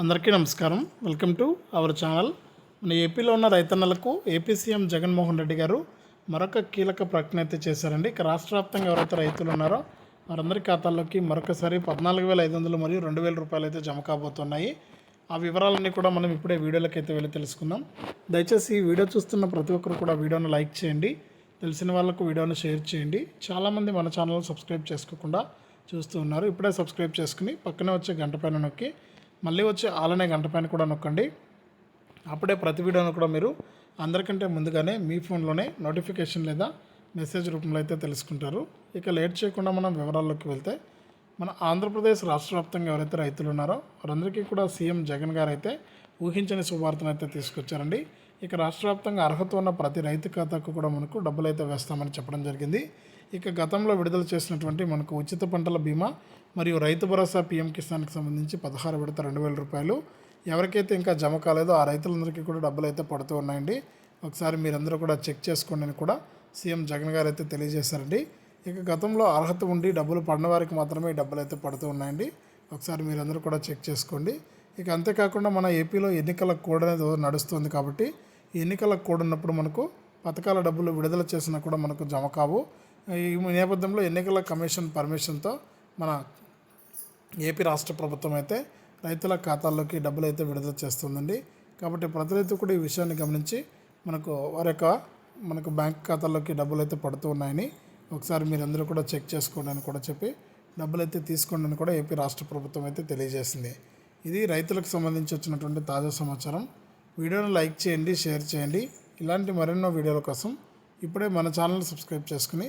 అందరికీ నమస్కారం. Welcome to our channel. మన ఏపీలో ఉన్న రైతన్నలకు ఏపీ సీఎం జగన్మోహన్ రెడ్డి గారు మరొక కీలక ప్రకటన అయితే చేశారండి. ఇక రాష్ట్ర వ్యాప్తంగా ఎవరైతే రైతులు ఉన్నారో వారందరి ఖాతాల్లోకి మరొకసారి పద్నాలుగు వేల ఐదు వందలు మరియు రెండు వేల రూపాయలు అయితే జమ కాబోతున్నాయి. ఆ వివరాలన్నీ కూడా మనం ఇప్పుడే వీడియోలోకి అయితే వెళ్ళి తెలుసుకుందాం. దయచేసి ఈ వీడియో చూస్తున్న ప్రతి ఒక్కరు కూడా వీడియోను లైక్ చేయండి. తెలిసిన వాళ్ళకు వీడియోను షేర్ చేయండి. చాలామంది మన ఛానల్ సబ్స్క్రైబ్ చేసుకోకుండా చూస్తూ ఉన్నారు. ఇప్పుడే సబ్స్క్రైబ్ చేసుకుని పక్కనే వచ్చే గంట పైన నొక్కి మళ్ళీ వచ్చే ఆలనే గంట పైన కూడా నొక్కండి. అప్పుడే ప్రతి వీడియోను కూడా మీరు అందరికంటే ముందుగానే మీ ఫోన్లోనే నోటిఫికేషన్ లేదా మెసేజ్ రూపంలో అయితే తెలుసుకుంటారు. ఇక లేట్ చేయకుండా మనం వివరాల్లోకి వెళ్తే మన ఆంధ్రప్రదేశ్ రాష్ట్ర వ్యాప్తంగా ఎవరైతే రైతులు ఉన్నారో వారందరికీ కూడా సీఎం జగన్ గారు అయితే ఊహించని శుభార్తను అయితే తీసుకొచ్చారండి. ఇక రాష్ట్ర వ్యాప్తంగా అర్హత ఉన్న ప్రతి రైతు ఖాతాకు కూడా మనకు డబ్బులు అయితే వేస్తామని చెప్పడం జరిగింది. ఇక గతంలో విడుదల చేసినటువంటి మనకు ఉచిత పంటల బీమా మరియు రైతు భరోసా పీఎం కిసాన్కి సంబంధించి పదహారు విడత రెండు వేల రూపాయలు. ఎవరికైతే ఇంకా జమ కాలేదో ఆ రైతులందరికీ కూడా డబ్బులు అయితే పడుతూ ఉన్నాయండి. ఒకసారి మీరందరూ కూడా చెక్ చేసుకోండి అని కూడా సీఎం జగన్ గారు అయితే తెలియజేశారండి. ఇక గతంలో అర్హత ఉండి డబ్బులు పడిన వారికి మాత్రమే డబ్బులు అయితే పడుతూ ఉన్నాయండి. ఒకసారి మీరందరూ కూడా చెక్ చేసుకోండి. ఇక అంతేకాకుండా మన ఏపీలో ఎన్నికల కోడ్ అనేది నడుస్తుంది కాబట్టి ఎన్నికల కోడ్ ఉన్నప్పుడు మనకు పథకాల డబ్బులు విడుదల చేసినా కూడా మనకు జమ కావు. ఈ నేపథ్యంలో ఎన్నికల కమిషన్ పర్మిషన్తో మన ఏపీ రాష్ట్ర ప్రభుత్వం అయితే రైతుల ఖాతాల్లోకి డబ్బులు అయితే విడుదల చేస్తుందండి. కాబట్టి ప్రతి రైతు కూడా ఈ విషయాన్ని గమనించి మనకు వారి యొక్క మనకు బ్యాంక్ ఖాతాల్లోకి డబ్బులు అయితే పడుతూ ఉన్నాయని ఒకసారి మీరందరూ కూడా చెక్ చేసుకోండి అని కూడా చెప్పి డబ్బులు అయితే తీసుకోండి అని కూడా ఏపీ రాష్ట్ర ప్రభుత్వం అయితే తెలియజేసింది. ఇది రైతులకు సంబంధించి వచ్చినటువంటి తాజా సమాచారం. వీడియోను లైక్ చేయండి షేర్ చేయండి. ఇలాంటి మరెన్నో వీడియోల కోసం ఇప్పుడే మన ఛానల్ సబ్స్క్రైబ్ చేసుకుని